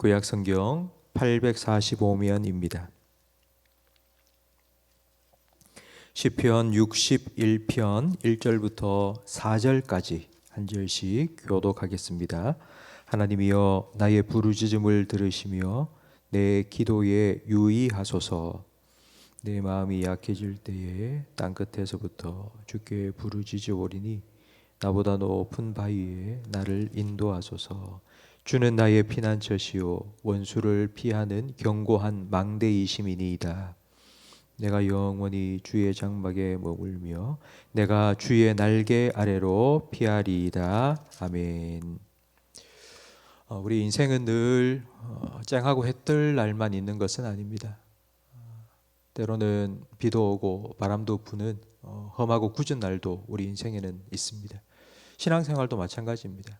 구약 성경 845면입니다. 시편 61편 1절부터 4절까지 한 절씩 교독하겠습니다. 하나님이여 나의 부르짖음을 들으시며 내 기도에 유의하소서. 내 마음이 약해질 때에 땅 끝에서부터 주께 부르짖으오리니 나보다 높은 바위에 나를 인도하소서. 주는 나의 피난처시요 원수를 피하는 견고한 망대이심이니이다. 내가 영원히 주의 장막에 머물며 내가 주의 날개 아래로 피하리이다. 아멘. 어, 우리 인생은 늘 어, 쨍하고 해뜰 날만 있는 것은 아닙니다. 어, 때로는 비도 오고 바람도 부는 어, 험하고 굳은 날도 우리 인생에는 있습니다. 신앙생활도 마찬가지입니다.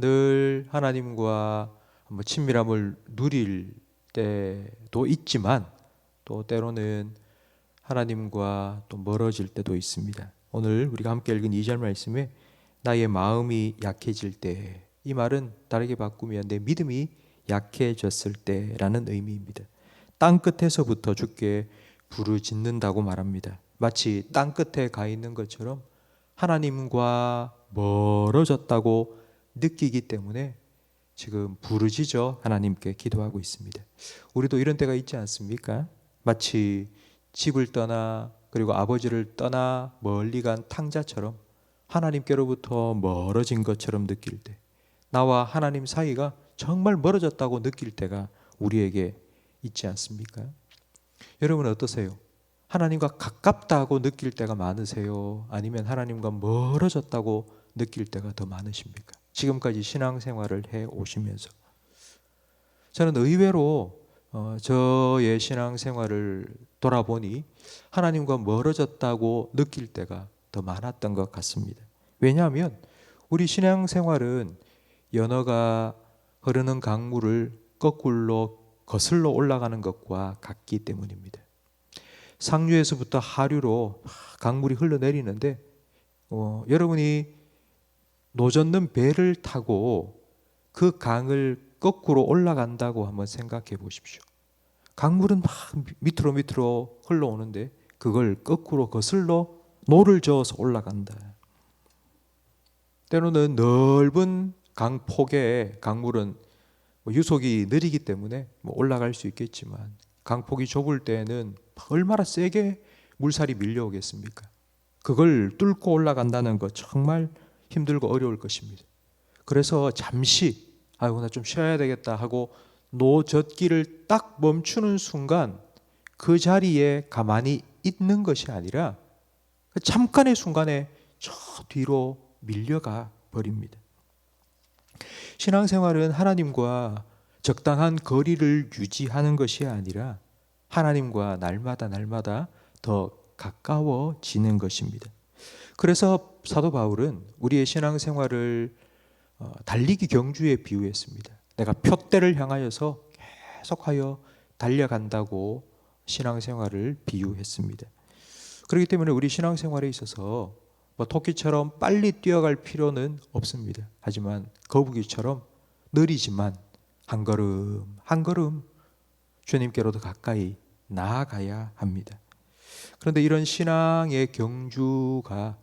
늘 하나님과 뭐 친밀함을 누릴 때도 있지만 또 때로는 하나님과 또 멀어질 때도 있습니다. 오늘 우리가 함께 읽은 2절 말씀에 나의 마음이 약해질 때 이 말은 다르게 바꾸면 내 믿음이 약해졌을 때라는 의미입니다. 땅 끝에서부터 주께 부르짖는다고 말합니다. 마치 땅 끝에 가 있는 것처럼 하나님과 멀어졌다고 느끼기 때문에 지금 부르짖어 하나님께 기도하고 있습니다. 우리도 이런 때가 있지 않습니까? 마치 집을 떠나 그리고 아버지를 떠나 멀리 간 탕자처럼 하나님께로부터 멀어진 것처럼 느낄 때 나와 하나님 사이가 정말 멀어졌다고 느낄 때가 우리에게 있지 않습니까? 여러분 어떠세요? 하나님과 가깝다고 느낄 때가 많으세요? 아니면 하나님과 멀어졌다고 느낄 때가 더 많으십니까? 지금까지 신앙생활을 해 오시면서 저는 의외로 어, 저의 신앙생활을 돌아보니 하나님과 멀어졌다고 느낄 때가 더 많았던 것 같습니다. 왜냐하면 우리 신앙생활은 연어가 흐르는 강물을 거꾸로 거슬러 올라가는 것과 같기 때문입니다. 상류에서부터 하류로 강물이 흘러내리는데 어, 여러분이 노젓는 배를 타고 그 강을 거꾸로 올라간다고 한번 생각해 보십시오. 강물은 막 밑으로 밑으로 흘러오는데 그걸 거꾸로 거슬러 노를 저어서 올라간다. 때로는 넓은 강 폭에 강물은 뭐 유속이 느리기 때문에 뭐 올라갈 수 있겠지만 강폭이 좁을 때에는 얼마나 세게 물살이 밀려오겠습니까? 그걸 뚫고 올라간다는 것 정말 힘들고 어려울 것입니다. 그래서 잠시 아이고 나 좀 쉬어야 되겠다 하고 노젓기를 딱 멈추는 순간 그 자리에 가만히 있는 것이 아니라 그 잠깐의 순간에 저 뒤로 밀려가 버립니다. 신앙생활은 하나님과 적당한 거리를 유지하는 것이 아니라 하나님과 날마다 날마다 더 가까워지는 것입니다. 그래서 사도 바울은 우리의 신앙생활을 어, 달리기 경주에 비유했습니다. 내가 표대를 향하여서 계속하여 달려간다고 신앙생활을 비유했습니다. 그렇기 때문에 우리 신앙생활에 있어서 뭐 토끼처럼 빨리 뛰어갈 필요는 없습니다. 하지만 거북이처럼 느리지만 한 걸음 한 걸음 주님께로 더 가까이 나아가야 합니다. 그런데 이런 신앙의 경주가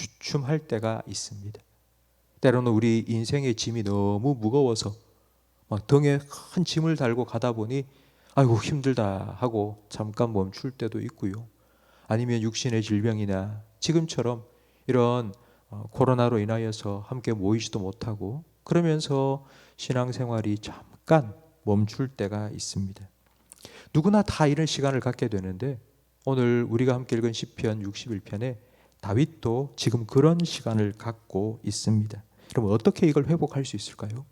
주춤할 때가 있습니다. 때로는 우리 인생의 짐이 너무 무거워서 막 등에 큰 짐을 달고 가다 보니 아이고 힘들다 하고 잠깐 멈출 때도 있고요. 아니면 육신의 질병이나 지금처럼 이런 어, 코로나로 인하여서 함께 모이지도 못하고 그러면서 신앙생활이 잠깐 멈출 때가 있습니다. 누구나 다 이런 시간을 갖게 되는데 오늘 우리가 함께 읽은 시편 61편에 다윗도 지금 그런 시간을 갖고 있습니다. 그럼 어떻게 이걸 회복할 수 있을까요?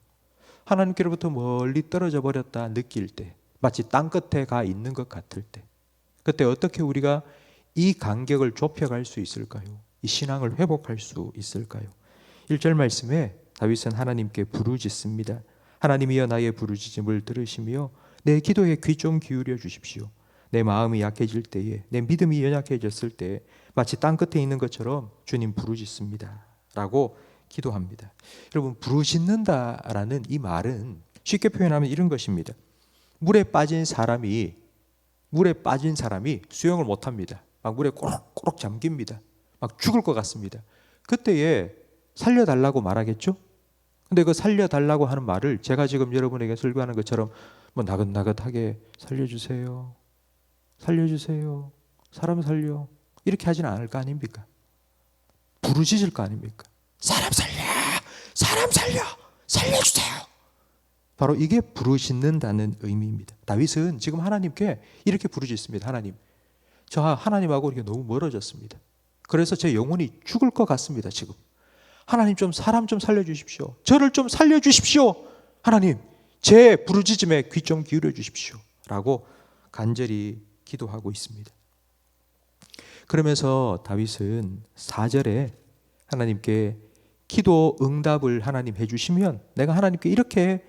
하나님께로부터 멀리 떨어져 버렸다 느낄 때, 마치 땅 끝에 가 있는 것 같을 때, 그때 어떻게 우리가 이 간격을 좁혀갈 수 있을까요? 이 신앙을 회복할 수 있을까요? 1절 말씀에 다윗은 하나님께 부르짖습니다. 하나님이여 나의 부르짖음을 들으시며 내 기도에 귀 좀 기울여 주십시오. 내 마음이 약해질 때에 내 믿음이 연약해졌을 때 마치 땅 끝에 있는 것처럼 주님 부르짖습니다. 라고 기도합니다. 여러분 부르짖는다라는 이 말은 쉽게 표현하면 이런 것입니다. 물에 빠진 사람이 물에 빠진 사람이 수영을 못 합니다. 막 물에 꼬록꼬록 잠깁니다. 막 죽을 것 같습니다. 그때에 살려달라고 말하겠죠? 근데 그 살려달라고 하는 말을 제가 지금 여러분에게 설교하는 것처럼 뭐 나긋나긋하게 살려주세요. 살려주세요. 사람 살려. 이렇게 하지는 않을 거 아닙니까? 부르짖을 거 아닙니까? 사람 살려! 사람 살려! 살려주세요! 바로 이게 부르짖는다는 의미입니다. 다윗은 지금 하나님께 이렇게 부르짖습니다. 하나님, 저 하나님하고 이렇게 너무 멀어졌습니다. 그래서 제 영혼이 죽을 것 같습니다. 지금 하나님 좀 사람 좀 살려주십시오. 저를 좀 살려주십시오. 하나님, 제 부르짖음에 귀 좀 기울여 주십시오. 라고 간절히 기도하고 있습니다. 그러면서 다윗은 4절에 하나님께 기도 응답을 하나님 해주시면 내가 하나님께 이렇게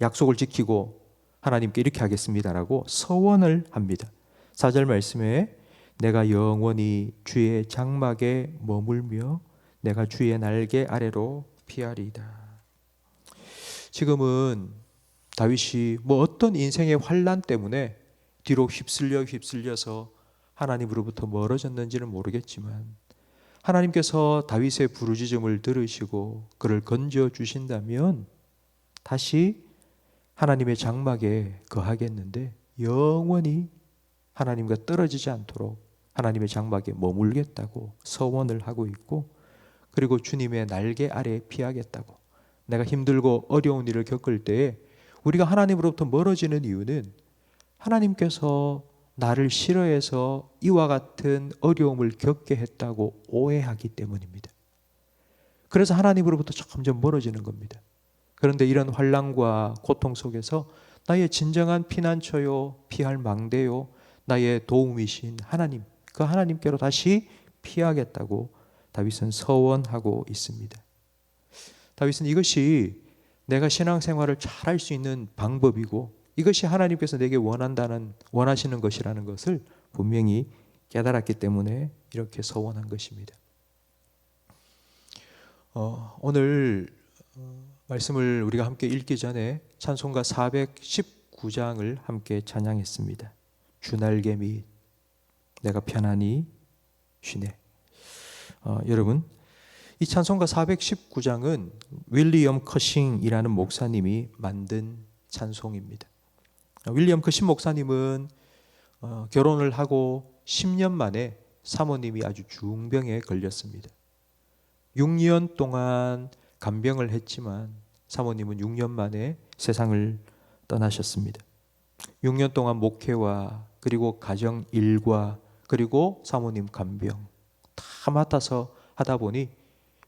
약속을 지키고 하나님께 이렇게 하겠습니다라고 서원을 합니다. 4절 말씀에 내가 영원히 주의 장막에 머물며 내가 주의 날개 아래로 피하리이다. 지금은 다윗이 뭐 어떤 인생의 환란 때문에 뒤로 휩쓸려 휩쓸려서 하나님으로부터 멀어졌는지는 모르겠지만 하나님께서 다윗의 부르짖음을 들으시고 그를 건져 주신다면 다시 하나님의 장막에 거하겠는데 영원히 하나님과 떨어지지 않도록 하나님의 장막에 머물겠다고 서원을 하고 있고 그리고 주님의 날개 아래 피하겠다고 내가 힘들고 어려운 일을 겪을 때에 우리가 하나님으로부터 멀어지는 이유는 하나님께서 나를 싫어해서 이와 같은 어려움을 겪게 했다고 오해하기 때문입니다. 그래서 하나님으로부터 점점 멀어지는 겁니다. 그런데 이런 환란과 고통 속에서 나의 진정한 피난처요, 피할 망대요, 나의 도움이신 하나님, 그 하나님께로 다시 피하겠다고 다윗은 서원하고 있습니다. 다윗은 이것이 내가 신앙생활을 잘할 수 있는 방법이고 이것이 하나님께서 내게 원한다는 원하시는 것이라는 것을 분명히 깨달았기 때문에 이렇게 서원한 것입니다. 어, 오늘 어, 말씀을 우리가 함께 읽기 전에 찬송가 419장을 함께 찬양했습니다. 주날개 및 내가 편안히 쉬네. 어, 여러분 이 찬송가 419장은 윌리엄 커싱이라는 목사님이 만든 찬송입니다. 윌리엄 커싱 목사님은 어, 결혼을 하고 10년 만에 사모님이 아주 중병에 걸렸습니다. 6년 동안 간병을 했지만 사모님은 6년 만에 세상을 떠나셨습니다. 6년 동안 목회와 그리고 가정 일과 그리고 사모님 간병 다 맡아서 하다 보니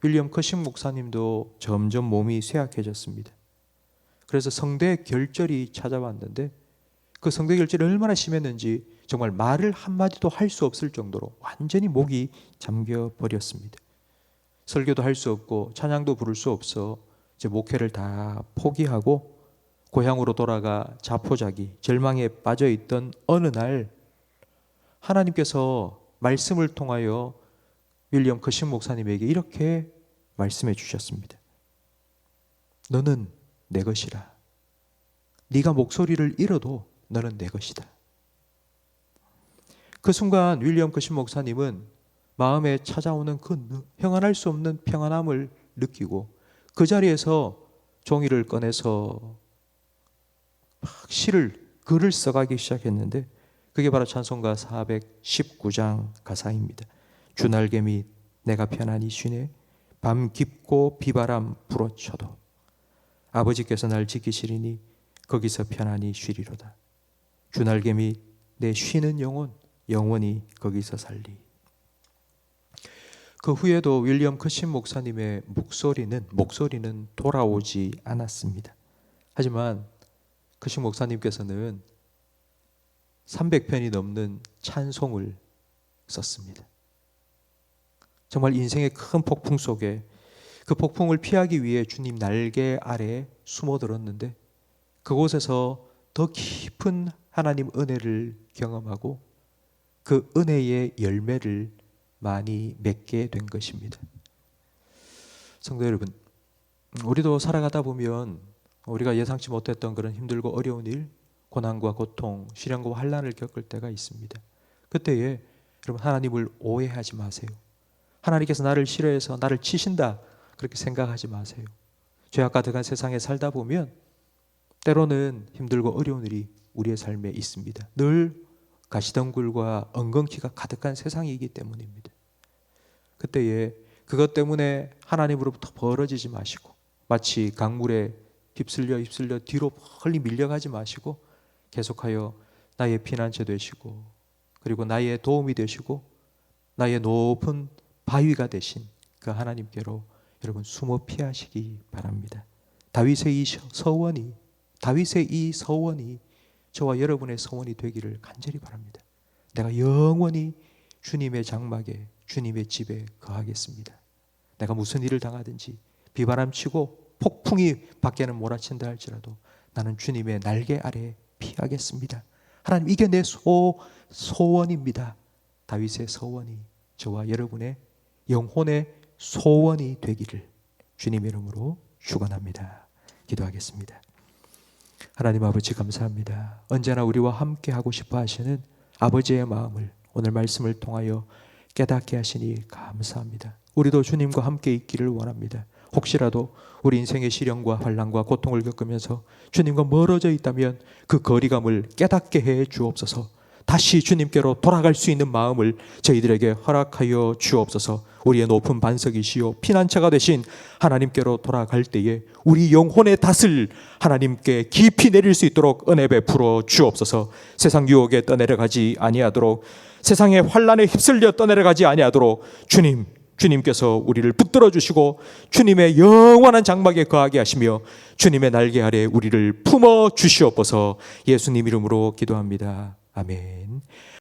윌리엄 커싱 목사님도 점점 몸이 쇠약해졌습니다. 그래서 성대 결절이 찾아왔는데 그 성대 결절이 얼마나 심했는지 정말 말을 한마디도 할 수 없을 정도로 완전히 목이 잠겨 버렸습니다. 설교도 할 수 없고 찬양도 부를 수 없어 이제 목회를 다 포기하고 고향으로 돌아가 자포자기 절망에 빠져 있던 어느 날 하나님께서 말씀을 통하여 윌리엄 커신 목사님에게 이렇게 말씀해 주셨습니다. 너는 내 것이라. 네가 목소리를 잃어도 너는 내 것이다. 그 순간 윌리엄 커신 목사님은 마음에 찾아오는 그 평안할 수 없는 평안함을 느끼고 그 자리에서 종이를 꺼내서 막 시를 글을 써가기 시작했는데 그게 바로 찬송가 419장 가사입니다. 주날개 및 내가 편안히 쉬네 밤 깊고 비바람 불어쳐도 아버지께서 날 지키시리니 거기서 편안히 쉬리로다. 주날개 및내 쉬는 영혼 영원히 거기서 살리. 그 후에도 윌리엄 커신 목사님의 목소리는 목소리는 돌아오지 않았습니다. 하지만 커신 목사님께서는 300편이 넘는 찬송을 썼습니다. 정말 인생의 큰 폭풍 속에 그 폭풍을 피하기 위해 주님 날개 아래 숨어 들었는데 그곳에서 더 깊은 하나님 은혜를 경험하고 그 은혜의 열매를 많이 맺게 된 것입니다. 성도 여러분, 우리도 살아가다 보면 우리가 예상치 못했던 그런 힘들고 어려운 일, 고난과 고통, 시련과 환란을 겪을 때가 있습니다. 그때에 여러분 하나님을 오해하지 마세요. 하나님께서 나를 싫어해서 나를 치신다 그렇게 생각하지 마세요. 죄악 가득한 세상에 살다 보면 때로는 힘들고 어려운 일이 우리의 삶에 있습니다. 늘 가시덩굴과 엉겅퀴가 가득한 세상이기 때문입니다. 그때에 그것 때문에 하나님으로부터 벌어지지 마시고 마치 강물에 휩쓸려 휩쓸려 뒤로 멀리 밀려가지 마시고 계속하여 나의 피난처 되시고 그리고 나의 도움이 되시고 나의 높은 바위가 되신 그 하나님께로 여러분 숨어 피하시기 바랍니다. 다윗의 이 서원이 다윗의 이 서원이 저와 여러분의 서원이 되기를 간절히 바랍니다. 내가 영원히 주님의 장막에 주님의 집에 거하겠습니다. 내가 무슨 일을 당하든지 비바람 치고 폭풍이 밖에는 몰아친다 할지라도 나는 주님의 날개 아래 피하겠습니다. 하나님 이게 내 소, 소원입니다. 다윗의 소원이 저와 여러분의 영혼의 소원이 되기를 주님 이름으로 축원합니다. 기도하겠습니다. 하나님 아버지 감사합니다. 언제나 우리와 함께 하고 싶어 하시는 아버지의 마음을 오늘 말씀을 통하여 깨닫게 하시니 감사합니다. 우리도 주님과 함께 있기를 원합니다. 혹시라도 우리 인생의 시련과 환란과 고통을 겪으면서 주님과 멀어져 있다면 그 거리감을 깨닫게 해 주옵소서. 다시 주님께로 돌아갈 수 있는 마음을 저희들에게 허락하여 주옵소서. 우리의 높은 반석이시요 피난처가 되신 하나님께로 돌아갈 때에 우리 영혼의 닷을 하나님께 깊이 내릴 수 있도록 은혜 베풀어 주옵소서. 세상 유혹에 떠내려가지 아니하도록 세상의 환란에 휩쓸려 떠내려가지 아니하도록 주님 주님께서 우리를 붙들어 주시고 주님의 영원한 장막에 거하게 하시며 주님의 날개 아래 우리를 품어 주시옵소서 예수님 이름으로 기도합니다. 아멘.